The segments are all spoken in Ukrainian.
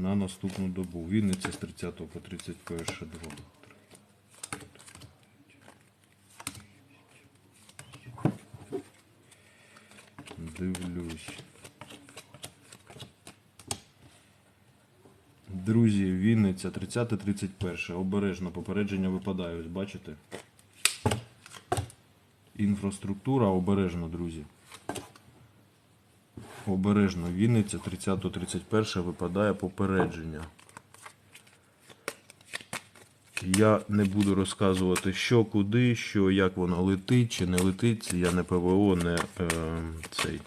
на наступну добу. Вінниця з 30 по 31 2. Дивлюсь. Друзі, Вінниця 30-31. Обережно попередження випадає, ось бачите? Інфраструктура обережно, друзі. Обережно. Вінниця 30-31 випадає попередження. Я не буду розказувати, що куди, що, як воно летить чи не летить. Я не ПВО, не е, цей.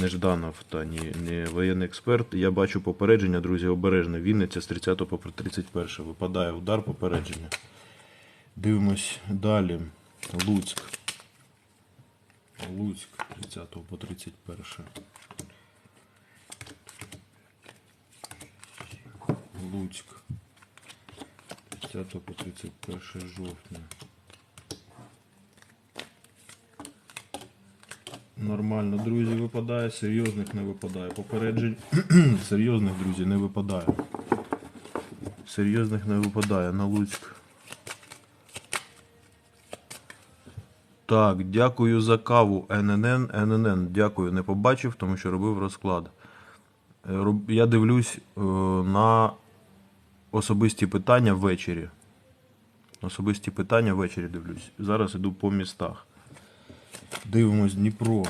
Не Жданов та ні, не воєнний експерт. Я бачу попередження, друзі, обережно. Вінниця з 30 по 31. Випадає удар попередження. Дивимось далі. Луцьк. Луцьк 30 по 31. Луцьк. 30 по 31 жовтня. Нормально, друзі, випадає, серйозних не випадає. Попереджень серйозних, друзі, не випадає. Серйозних не випадає на Луцьк. Так, дякую за каву ННН. ННН, дякую, не побачив, тому що робив розклад. Е, Я дивлюсь е, на особисті питання ввечері. Особисті питання ввечері дивлюсь. Зараз іду по містах. Дивимось Дніпро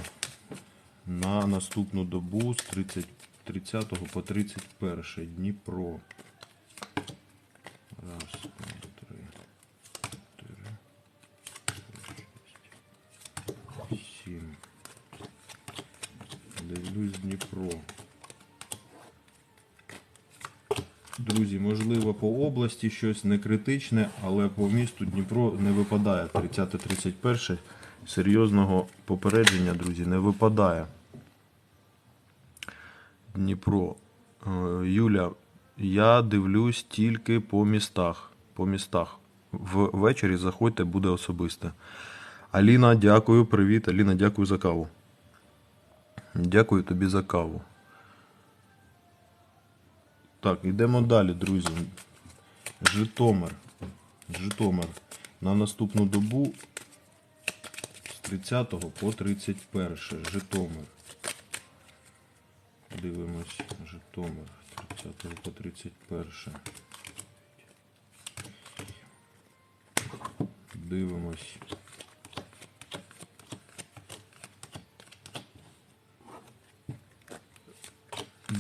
на наступну добу з 30, 30 по 31. Дніпро. Раз, два, три, чотири, шість, сім. Дивлюсь Дніпро. Друзі, можливо, по області щось не критичне, але по місту Дніпро не випадає. 30-31 серйозного попередження, друзі, не випадає. Дніпро. Е, Юля, я дивлюсь тільки по містах. По містах. Ввечері заходьте, буде особисте. Аліна, дякую, привіт. Аліна, дякую за каву. Дякую тобі за каву. Так, йдемо далі, друзі. Житомир. Житомир. На наступну добу з 30 по 31. Житомир. Дивимось. Житомир. 30 по 31. Дивимось.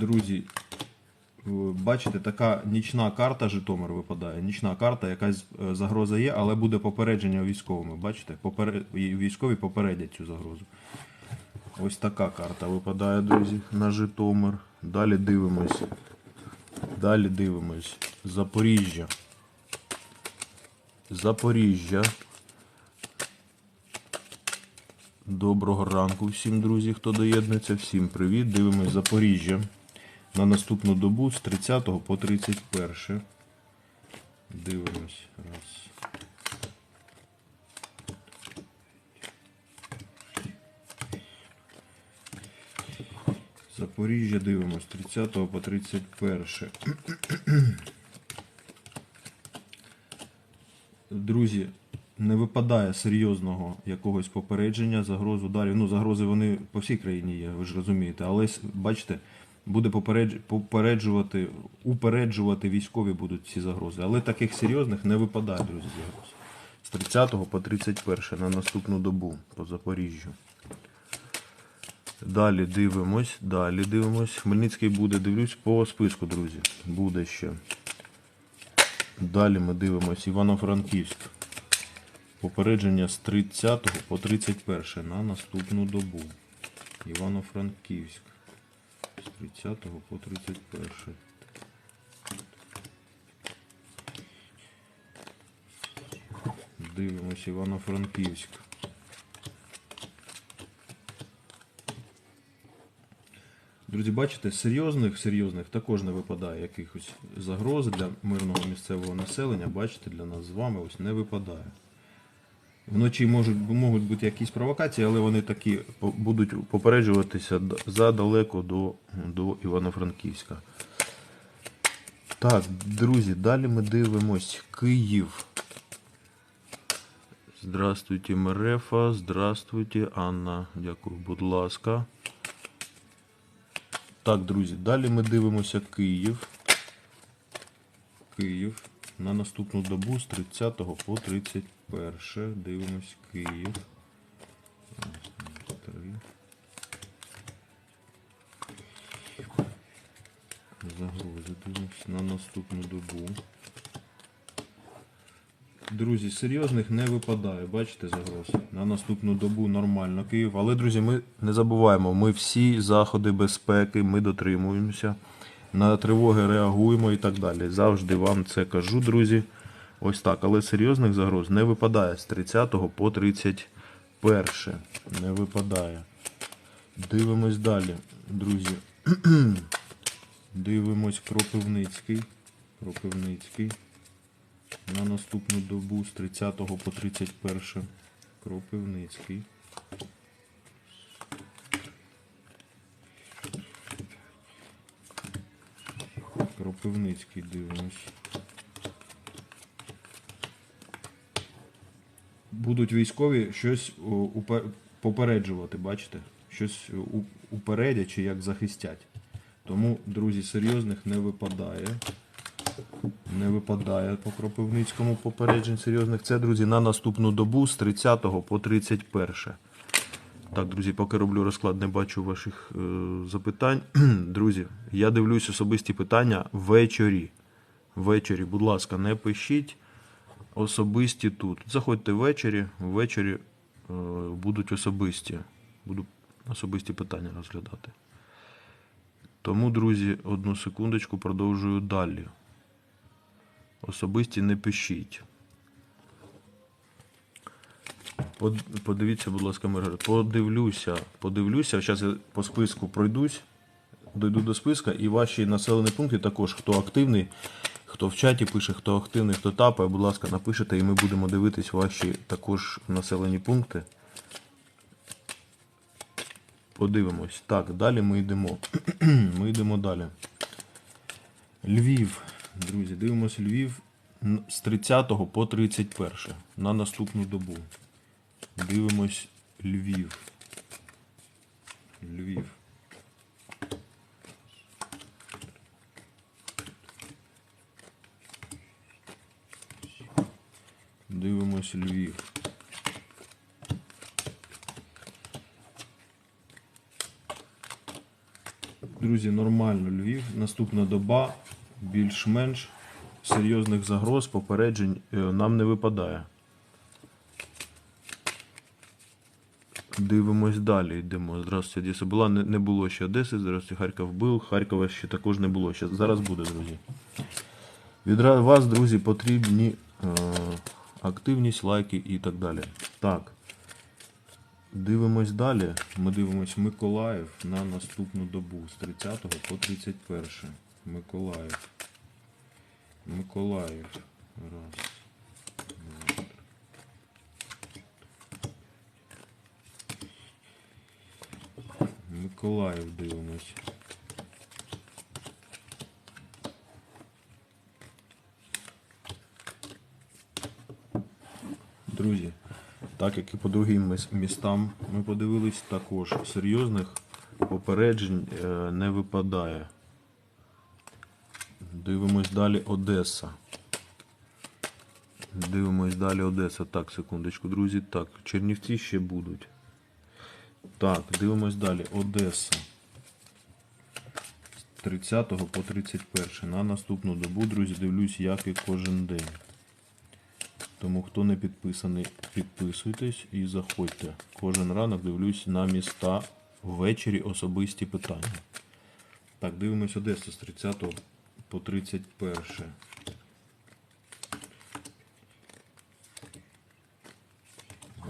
Друзі, Е, Бачите, така нічна карта Житомир випадає. Нічна карта, якась е, загроза є, але буде попередження військовими. Бачите? Попере... Військові попередять цю загрозу. Ось така карта випадає, друзі, на Житомир. Далі дивимось. Далі дивимось. Запоріжжя. Запоріжжя. Доброго ранку всім, друзі, хто доєднується. Всім привіт. Дивимось Запоріжжя на наступну добу з 30 по 31. Дивимось. Раз. Запоріжжя дивимось з 30 по 31. Друзі, не випадає серйозного якогось попередження, загроз ударів. Ну, загрози вони по всій країні є, ви ж розумієте. Але бачите, буде попередж- попереджувати, упереджувати військові будуть ці загрози. Але таких серйозних не випадає, друзі, загроз. З 30 по 31 на наступну добу по Запоріжжю. Далі дивимось, далі дивимось. Хмельницький буде, дивлюсь по списку, друзі. Буде ще. Далі ми дивимось Івано-Франківськ. Попередження з 30 по 31 на наступну добу. Івано-Франківськ. З 30 по 31. Дивимось Івано-Франківськ. Друзі, бачите, серйозних, серйозних також не випадає якихось загроз для мирного місцевого населення. Бачите, для нас з вами ось не випадає. Вночі можуть, можуть бути якісь провокації, але вони такі будуть попереджуватися задалеко до, до Івано-Франківська. Так, друзі, далі ми дивимось Київ. Здравствуйте, Мерефа. Здравствуйте, Анна. Дякую, будь ласка. Так, друзі, далі ми дивимося Київ. Київ. На наступну добу з 30 по 31. Дивимось Київ. Три. Загрози дивимось на наступну добу. Друзі, серйозних не випадає, бачите загроз. На наступну добу нормально Київ. Але, друзі, ми не забуваємо, ми всі заходи безпеки, ми дотримуємося, на тривоги реагуємо і так далі. Завжди вам це кажу, друзі. Ось так. Але серйозних загроз не випадає з 30 по 31. Не випадає. Дивимось далі, друзі. Дивимось Кропивницький. Кропивницький. На наступну добу з 30 по 31. Кропивницький. Кропивницький дивимось. Будуть військові щось попереджувати, бачите? Щось у- упередять чи як захистять. Тому, друзі, серйозних не випадає. Не випадає по Кропивницькому попереджень серйозних. Це, друзі, на наступну добу з 30 по 31. Так, друзі, поки роблю розклад, не бачу ваших е, запитань. Друзі, я дивлюсь особисті питання ввечері. Ввечері, будь ласка, не пишіть особисті тут. Заходьте ввечері, ввечері е, будуть особисті. Буду особисті питання розглядати. Тому, друзі, одну секундочку продовжую далі. Особисті не пишіть. Подивіться, будь ласка, Миргород. Подивлюся, подивлюся. Зараз я по списку пройдусь, дойду до списка, і ваші населені пункти також, хто активний, хто в чаті пише, хто активний, хто тапає, будь ласка, напишете, і ми будемо дивитись ваші також населені пункти. Подивимось. Так, далі ми йдемо. ми йдемо далі. Львів. Друзі, дивимося Львів з 30 по 31 на наступну добу. Дивимось Львів. Львів. Дивимось Львів. Друзі, нормально Львів. Наступна доба більш-менш серйозних загроз, попереджень е, нам не випадає. Дивимось далі, йдемо. Здравствуйте, Одеса була. Не, не було ще Одеси. Здравствуйте, Харків був. Харкова ще також не було. Зараз буде, друзі. Від вас, друзі, потрібні е, активність, лайки і так далі. Так. Дивимось далі. Ми дивимось Миколаїв на наступну добу з 30 по 31. Миколаїв. Миколаїв. Раз. Миколаїв дивимось. Друзі, так як і по другим містам ми подивились, також серйозних попереджень е, не випадає. Дивимось далі Одеса. Дивимось далі Одеса. Так, секундочку, друзі. Так, Чернівці ще будуть. Так, дивимось далі. Одеса. З 30 по 31. На наступну добу, друзі, дивлюсь, як і кожен день. Тому хто не підписаний, підписуйтесь і заходьте. Кожен ранок дивлюсь на міста ввечері особисті питання. Так, дивимось Одесу з 30 по 31.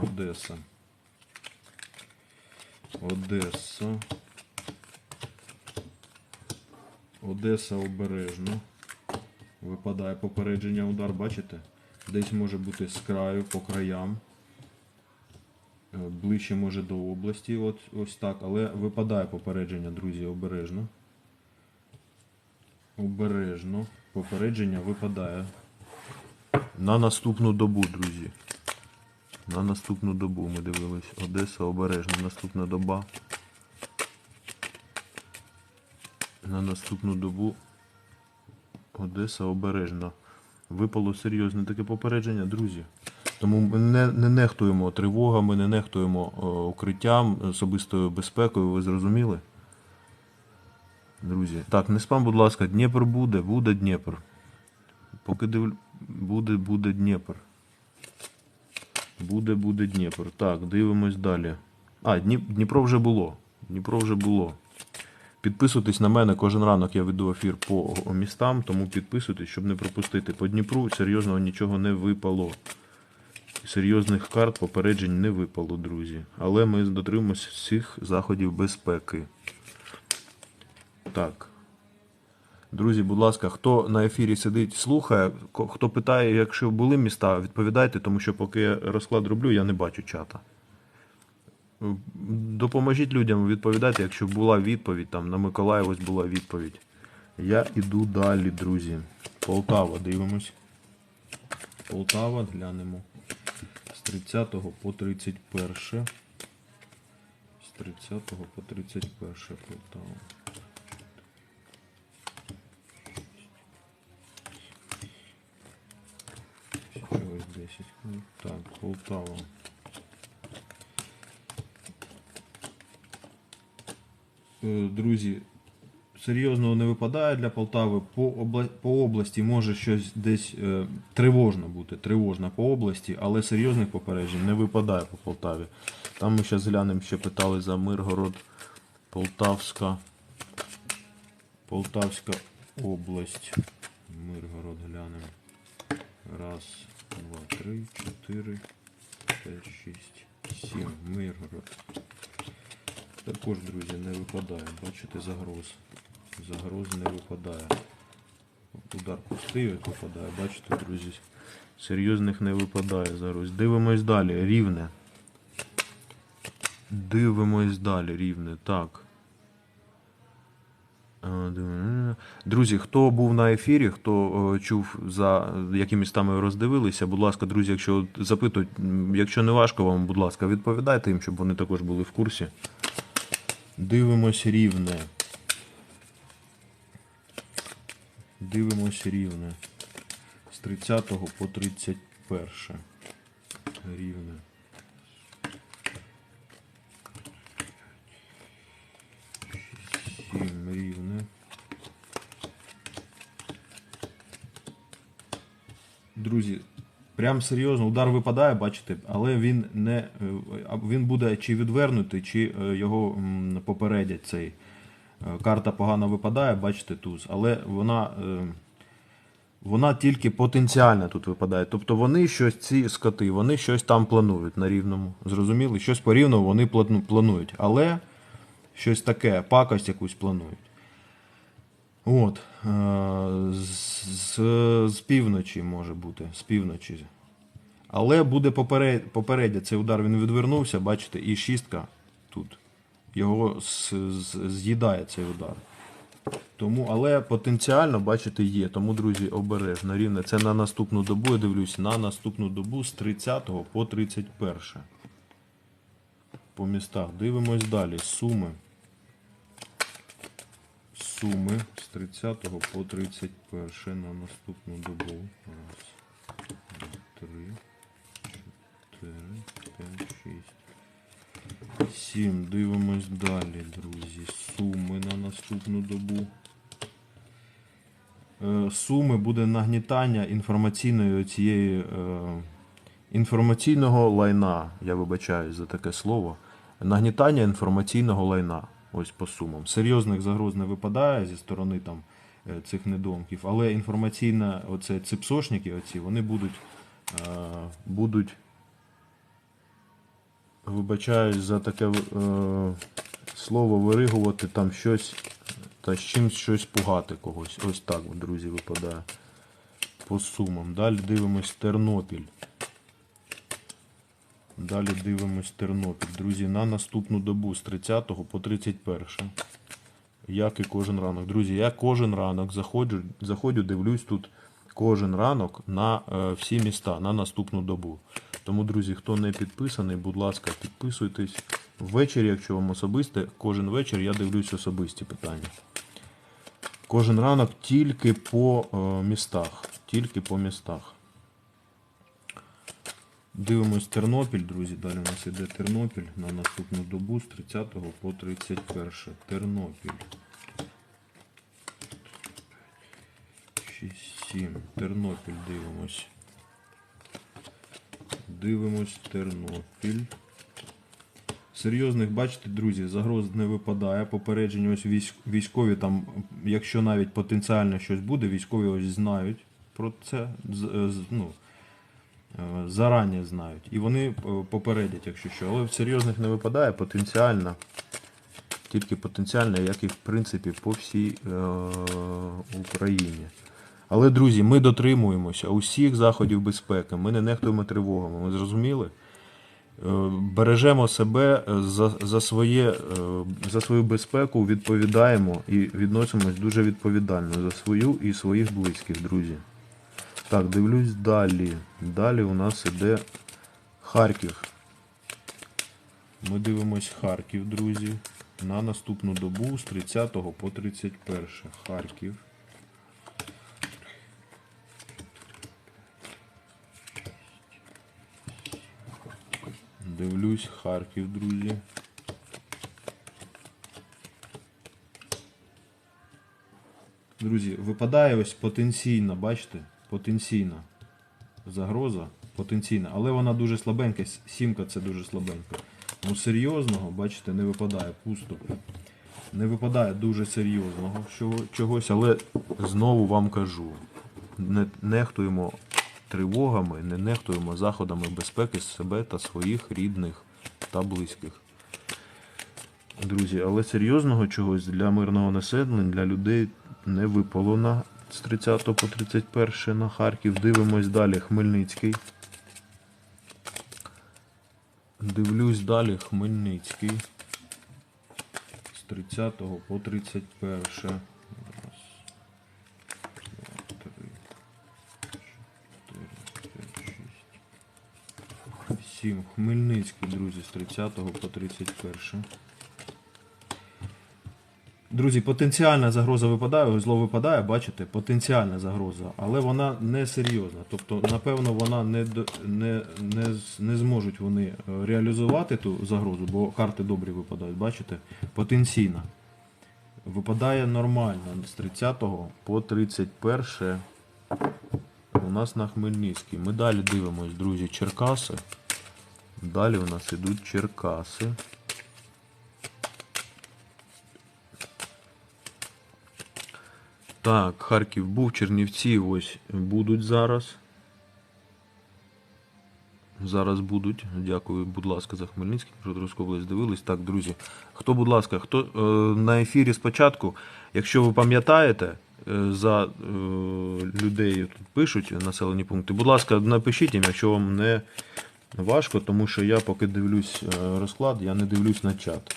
Одеса. Одеса. Одеса обережно. Випадає попередження удар, бачите? Десь може бути з краю по краям. Е, Ближче може до області, от, ось так, але випадає попередження, друзі, обережно. Обережно. Попередження випадає. На наступну добу, друзі. На наступну добу ми дивились. Одеса обережно. Наступна доба. На наступну добу Одеса обережно. Випало серйозне таке попередження, друзі. Тому ми не, не нехтуємо тривогами, не нехтуємо е, укриттям, особистою безпекою, ви зрозуміли? Друзі. Так, не спам, будь ласка, Дніпр буде, буде Дніпр. Поки див... буде, буде Дніпр. Буде, буде Дніпр. Так, дивимось далі. А, Дніпро вже було. Дніпро вже було. Підписуйтесь на мене, кожен ранок я веду ефір по містам, тому підписуйтесь, щоб не пропустити. По Дніпру серйозного нічого не випало. Серйозних карт попереджень не випало, друзі. Але ми дотримуємося всіх заходів безпеки. Так. Друзі, будь ласка, хто на ефірі сидить, слухає, хто питає, якщо були міста, відповідайте, тому що поки я розклад роблю, я не бачу чата. Допоможіть людям відповідати, якщо була відповідь, там на Миколаїв ось була відповідь. Я іду далі, друзі. Полтава, дивимось. Полтава, глянемо. З 30 по 31. З 30 по 31 Полтава. Чогось 10. Ну, Так, Полтава. Друзі, серйозного не випадає для Полтави. По, обла... по області може щось десь е, тривожно бути, тривожно по області, але серйозних попереджень не випадає по Полтаві. Там ми зараз глянемо, ще питали за Миргород, Полтавська. Полтавська область. Миргород глянемо. Раз, два, три, чотири, п'ять, шість, сім. Миргород. Також, друзі, не випадає. Бачите, загроз. Загроз не випадає. Удар пустий випадає. Бачите, друзі. Серйозних не випадає загроз. Дивимось далі. Рівне. Дивимось далі, рівне. Так. Друзі, хто був на ефірі, хто е, чув за якими містами роздивилися, будь ласка, друзі, якщо запитують, якщо не важко вам, будь ласка, відповідайте їм, щоб вони також були в курсі. Дивимось рівне. Дивимось рівне. З 30 по 31. Рівне. Рівне. Друзі, прям серйозно, удар випадає, бачите, але він не е, він буде чи відвернутий, чи е, його попередять цей. Е, Карта погано випадає, бачите, туз, але вона, вона тільки потенціально тут випадає. Тобто вони щось, ці скоти, вони щось там планують на рівному. Зрозуміли? Щось по рівному вони планують. Але щось таке, пакость якусь планують. От. е, З, з, півночі може бути. З півночі. Але буде поперед, попередня цей удар, він відвернувся, бачите, і шістка тут. Його з'їдає цей удар. Тому, але потенціально, бачите, є. Тому, друзі, обережно рівне. Це на наступну добу, я дивлюсь, на наступну добу з 30 по 31. По містах. Дивимось далі. Суми. Суми з 30 по 31 на наступну добу. Раз, два, три, чотири, п'ять, шість. Сім. Дивимось далі, друзі. Суми на наступну добу. Е, Суми буде нагнітання інформаційної цієї е, інформаційного лайна. Я вибачаюсь за таке слово. Нагнітання інформаційного лайна. Ось по сумам. Серйозних загроз не випадає зі сторони там е, цих недомків, але інформаційна, оце ципсошники, оці, вони будуть, е, будуть вибачаюсь за таке е, слово виригувати там щось та з чимось щось пугати когось. Ось так, друзі, випадає. По сумам. Далі дивимось Тернопіль. Далі дивимось Тернопіль. Друзі, на наступну добу з 30 по 31. як і кожен ранок. Друзі, я кожен ранок заходжу, заходжу дивлюсь тут кожен ранок на е, всі міста на наступну добу. Тому, друзі, хто не підписаний, будь ласка, підписуйтесь. Ввечері, якщо вам особисте, кожен вечір я дивлюсь особисті питання. Кожен ранок тільки по е, містах. Тільки по містах. Дивимось Тернопіль, друзі. Далі у нас іде Тернопіль на наступну добу з 30 по 31. Тернопіль. 6, 7. Тернопіль дивимось. Дивимось Тернопіль. Серйозних, бачите, друзі, загроз не випадає. Попередження ось військ- військові там, якщо навіть потенціально щось буде, військові ось знають про це. ну, зарані знають. І вони е, попередять, якщо що. Але в серйозних не випадає потенціально. Тільки потенціально, як і в принципі по всій е, Україні. Але, друзі, ми дотримуємося усіх заходів безпеки. Ми не нехтуємо тривогами. Ми зрозуміли? Е, Бережемо себе е, за, за, своє, е, за свою безпеку, відповідаємо і відносимось дуже відповідально за свою і своїх близьких, друзі. Так, дивлюсь далі. Далі у нас іде Харків. Ми дивимось Харків, друзі. На наступну добу з 30 по 31. Харків. Дивлюсь Харків, друзі. Друзі, випадає ось потенційна, бачите? Потенційна загроза, потенційна, але вона дуже слабенька. Сімка це дуже слабенька. Ну серйозного, бачите, не випадає пусто. Не випадає дуже серйозного чогось, але знову вам кажу: не нехтуємо тривогами, не нехтуємо заходами безпеки себе та своїх рідних та близьких. Друзі, але серйозного чогось для мирного населення, для людей не випало на з 30 по 31 на Харків. Дивимось далі Хмельницький. Дивлюсь далі Хмельницький. З 30 по 31. Раз, два, три, чотири, п'ять, шість. Сім. Хмельницький, друзі, з 30 по 31. Друзі, потенціальна загроза випадає, зло випадає, бачите, потенціальна загроза, але вона не серйозна. Тобто, напевно, вона не, не, не, не зможуть вони е, реалізувати ту загрозу, бо карти добрі випадають, бачите? Потенційна. Випадає нормально з 30 по 31 у нас на Хмельницький. Ми далі дивимось, друзі, Черкаси. Далі у нас ідуть Черкаси. Так, Харків був, Чернівці ось будуть зараз. Зараз будуть. Дякую, будь ласка, за Хмельницький. Петровську область дивились. Так, друзі. Хто, будь ласка, хто е, на ефірі спочатку, якщо ви пам'ятаєте, е, за е, людей тут пишуть населені пункти, будь ласка, напишіть їм, якщо вам не важко, тому що я поки дивлюсь е, розклад, я не дивлюсь на чат.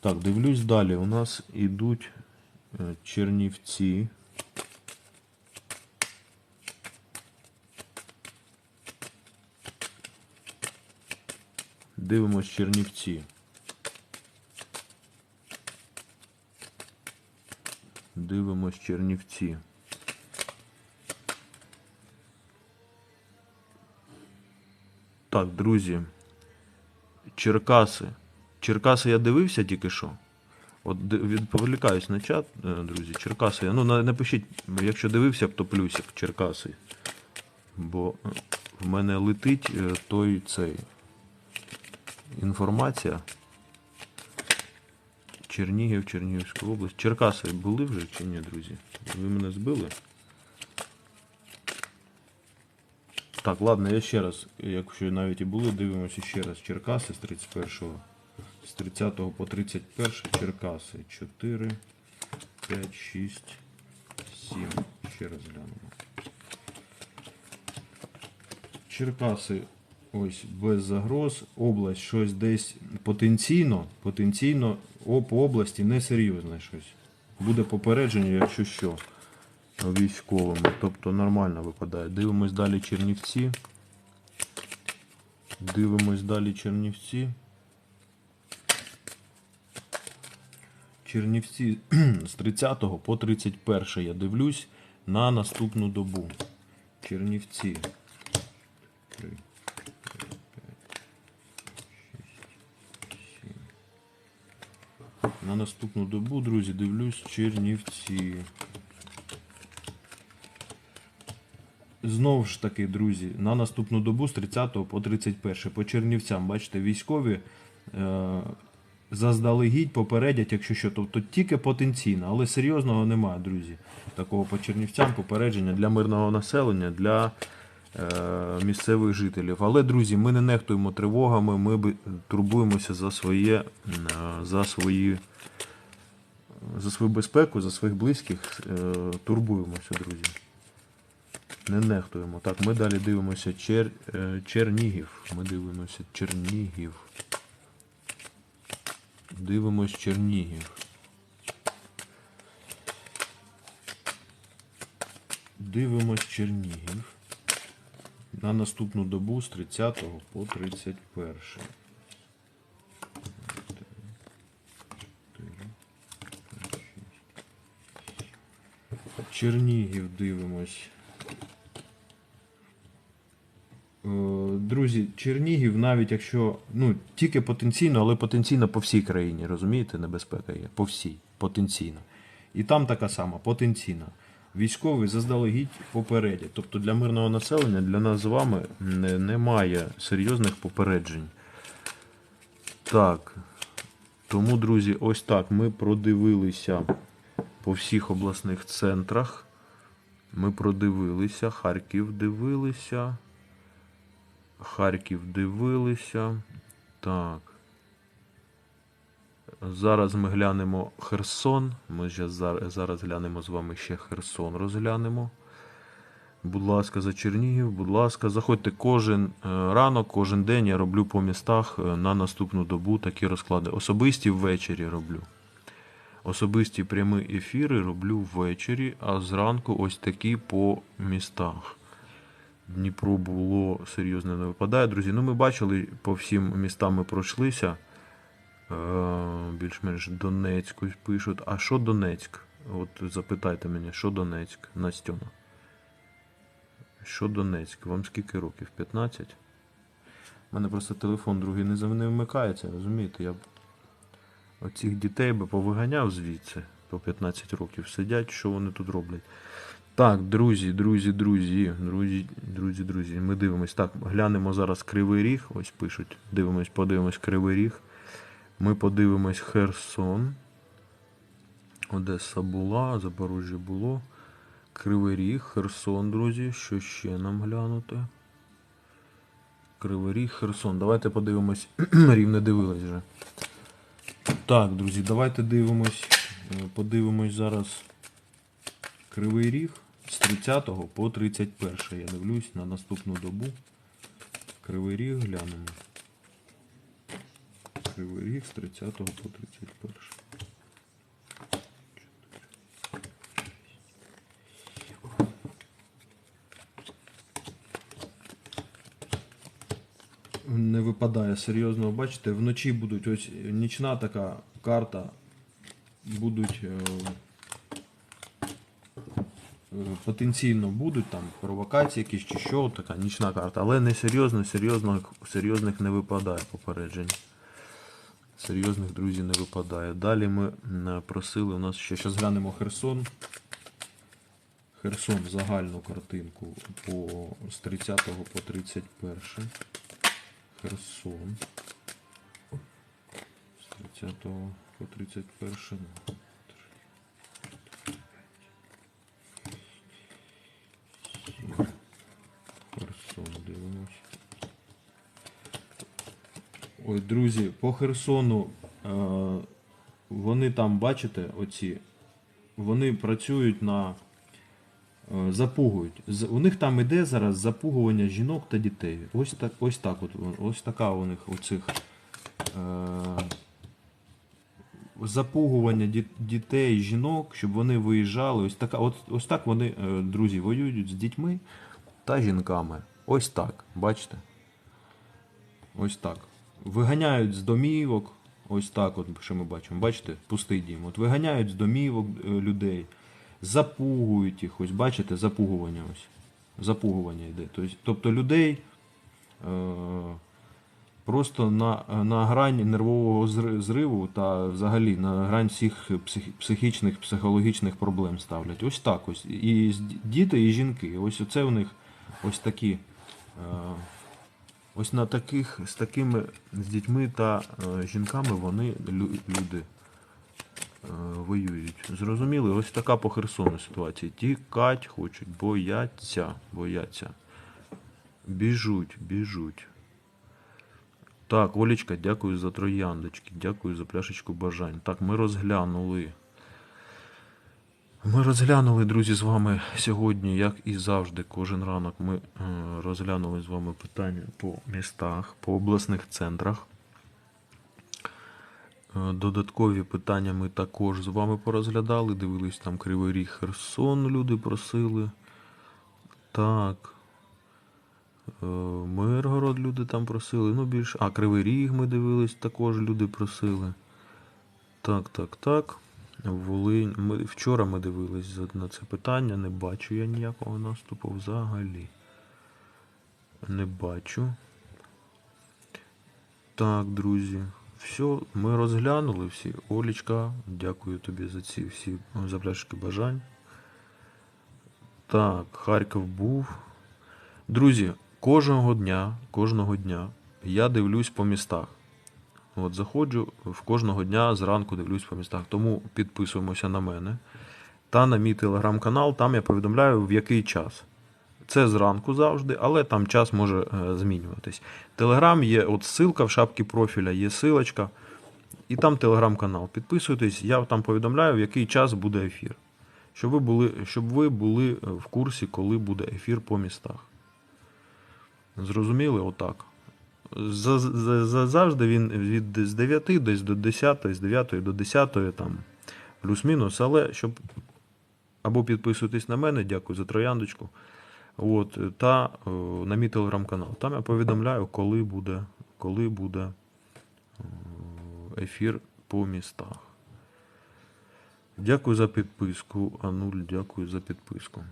Так, дивлюсь далі. У нас ідуть Чернівці. Дивимось Чернівці. Дивимось Чернівці. Так, друзі. Черкаси. Черкаси я дивився тільки що. От відповлікаюсь на чат, е, друзі. Черкаси. Ну, напишіть, якщо дивився, то плюсик Черкаси. Бо е, в мене летить е, той цей інформація. Чернігів, Чернігівська область. Черкаси були вже чи ні, друзі? Ви мене збили? Так, ладно, я ще раз, якщо навіть і були, дивимося ще раз. Черкаси з 31 з 30 по 31 Черкаси. 4, 5, 6, 7. Ще раз глянемо. Черкаси ось без загроз. Область щось десь потенційно, потенційно по області несерйозне щось. буде попередження, якщо що, військовими. Тобто нормально випадає. Дивимось далі Чернівці. Дивимось далі Чернівці. Чернівці з 30 по 31 я дивлюсь на наступну добу. Чернівці. 3, 4, 5, 6, 7. На наступну добу, друзі, дивлюсь Чернівці. Знову ж таки, друзі, на наступну добу з 30 по 31 по Чернівцям, бачите, військові е, заздалегідь попередять, якщо що, тобто тільки потенційно, але серйозного немає, друзі. Такого по Чернівцям попередження для мирного населення, для е, місцевих жителів. Але, друзі, ми не нехтуємо тривогами, ми турбуємося за своє, е, за свої. За свою безпеку, за своїх близьких е, турбуємося, друзі. Не нехтуємо. Так, ми далі дивимося Чер... е, Чернігів. Ми дивимося Чернігів. Дивимось Чернігів. Дивимось Чернігів. На наступну добу з 30 по 31. Чернігів дивимось. Е, Друзі, Чернігів, навіть якщо ну тільки потенційно, але потенційно по всій країні, розумієте, небезпека є. По всій, потенційно. І там така сама, потенційна. Військові заздалегідь попередять. Тобто для мирного населення, для нас з вами не- немає серйозних попереджень. Так. Тому, друзі, ось так ми продивилися по всіх обласних центрах. Ми продивилися, Харків дивилися. Харків дивилися. Так. Зараз ми глянемо Херсон. Ми ще зар- зараз глянемо з вами ще Херсон розглянемо. Будь ласка, за Чернігів, будь ласка, заходьте кожен е, ранок, кожен день я роблю по містах е, на наступну добу такі розклади. Особисті ввечері роблю. Особисті прямі ефіри роблю ввечері, а зранку ось такі по містах. Дніпро було серйозно не випадає. Друзі, ну ми бачили, по всім містам ми пройшлися. Е, Більш-менш Донецьк ось пишуть. А що Донецьк? От запитайте мене, що Донецьк, Настьона? Що Донецьк? Вам скільки років? 15? У мене просто телефон другий не, вмикається, розумієте? Я оцих дітей би повиганяв звідси по 15 років сидять, що вони тут роблять. Так, друзі, друзі, друзі, друзі, друзі, друзі. Ми дивимось. Так, глянемо зараз Кривий Ріг. Ось пишуть. Дивимось, подивимось Кривий Ріг. Ми подивимось Херсон. Одеса була, Запоріжжя було. Кривий Ріг, Херсон, друзі. Що ще нам глянути? Кривий Ріг, Херсон. Давайте подивимось. Рівне дивились вже. Так, друзі, давайте дивимось. Подивимось зараз Кривий Ріг з 30 по 31. Я дивлюсь на наступну добу. Кривий Ріг глянемо. Кривий Ріг з 30 по 31. Не випадає серйозно, бачите, вночі будуть ось нічна така карта. Будуть е, потенційно будуть там провокації якісь чи що, така нічна карта, але не серйозно, серйозно, серйозних не випадає попереджень. Серйозних друзі не випадає. Далі ми просили, у нас ще зараз глянемо Херсон. Херсон загальну картинку по, з 30 по 31. Херсон. З 30 по 31. ну, Херсон дивимось. Ой, друзі, по Херсону е, вони там, бачите, оці, вони працюють на. е, Запугують. У них там іде зараз запугування жінок та дітей. Ось так, ось так от, ось така у них у цих е, запугування діт- дітей, жінок, щоб вони виїжджали. Ось, така, от, ось так вони, друзі, воюють з дітьми та жінками. Ось так, бачите? Ось так. Виганяють з домівок. Ось так, от, що ми бачимо. Бачите, пустий дім. От виганяють з домівок е, людей, запугують їх. Ось бачите, запугування ось. Запугування йде. Тобто, людей е, просто на, на грані нервового зриву та взагалі на грань всіх псих, психічних, психологічних проблем ставлять. Ось так ось. І діти, і жінки. Ось оце у них ось такі. Ось на таких, з такими з дітьми та е, жінками вони лю- люди е, воюють. Зрозуміли? Ось така по Херсону ситуація. Тікать хочуть, бояться, бояться. Біжуть, біжуть. Так, Олічка, дякую за трояндочки, дякую за пляшечку бажань. Так, ми розглянули. Ми розглянули, друзі, з вами сьогодні, як і завжди, кожен ранок ми е, розглянули з вами питання по містах, по обласних центрах. Е, Додаткові питання ми також з вами порозглядали. Дивились там Кривий Ріг Херсон, люди просили. Так. Е, Миргород люди там просили. Ну, більше. А, Кривий Ріг ми дивились, також люди просили. Так, так, так. Волинь. Ми, вчора ми дивились на це питання. Не бачу я ніякого наступу взагалі. Не бачу. Так, друзі. Все, ми розглянули всі. Олічка, дякую тобі за ці всі за пляшки бажань. Так, Харків був. Друзі, кожного дня, кожного дня я дивлюсь по містах. От заходжу в кожного дня зранку дивлюсь по містах. Тому підписуємося на мене та на мій телеграм-канал. Там я повідомляю в який час. Це зранку завжди, але там час може е, змінюватись. Телеграм є, от ссылка в шапці профіля, є силочка, і там телеграм-канал. Підписуйтесь, я там повідомляю, в який час буде ефір. Щоб ви були, щоб ви були е, в курсі, коли буде ефір по містах. Зрозуміли? Отак. За- за- за- Завжди він від з 9 десь до 10, з 9 до 10, там, плюс-мінус, але щоб або підписуйтесь на мене, дякую за трояндочку. От, та е, на мій телеграм-канал. Там я повідомляю, коли буде, коли буде е, ефір по містах. Дякую за підписку. Ануль, дякую за підписку.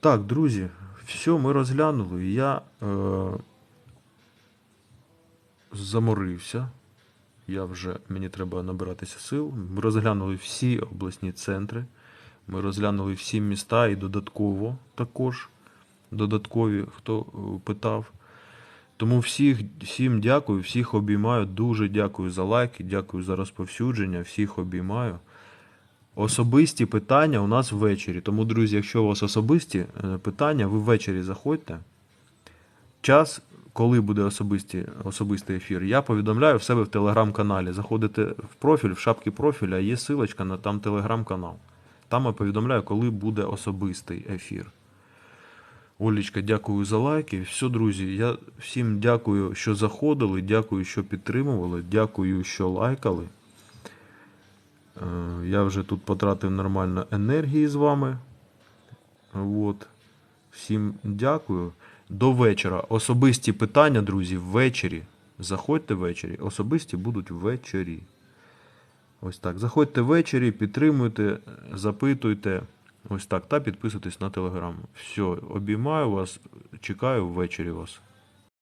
Так, друзі, все, ми розглянули. Я е, заморився. Я вже, мені треба набиратися сил. Ми розглянули всі обласні центри. Ми розглянули всі міста і додатково також. Додаткові, хто е, питав. Тому всіх, всім дякую, всіх обіймаю. Дуже дякую за лайки, дякую за розповсюдження, всіх обіймаю. Особисті питання у нас ввечері. Тому, друзі, якщо у вас особисті е, питання, ви ввечері заходьте. Час, коли буде особисті, особистий ефір, я повідомляю в себе в телеграм-каналі. Заходите в профіль, в шапки профіля, є силочка на там телеграм-канал. Там я повідомляю, коли буде особистий ефір. Олічка, дякую за лайки. Все, друзі, я всім дякую, що заходили, дякую, що підтримували, дякую, що лайкали. Е, Я вже тут потратив нормально енергії з вами. От. Всім дякую. До вечора. Особисті питання, друзі, ввечері. Заходьте ввечері. Особисті будуть ввечері. Ось так. Заходьте ввечері, підтримуйте, запитуйте. Ось так. Та підписуйтесь на телеграм. Все, обіймаю вас, чекаю ввечері вас.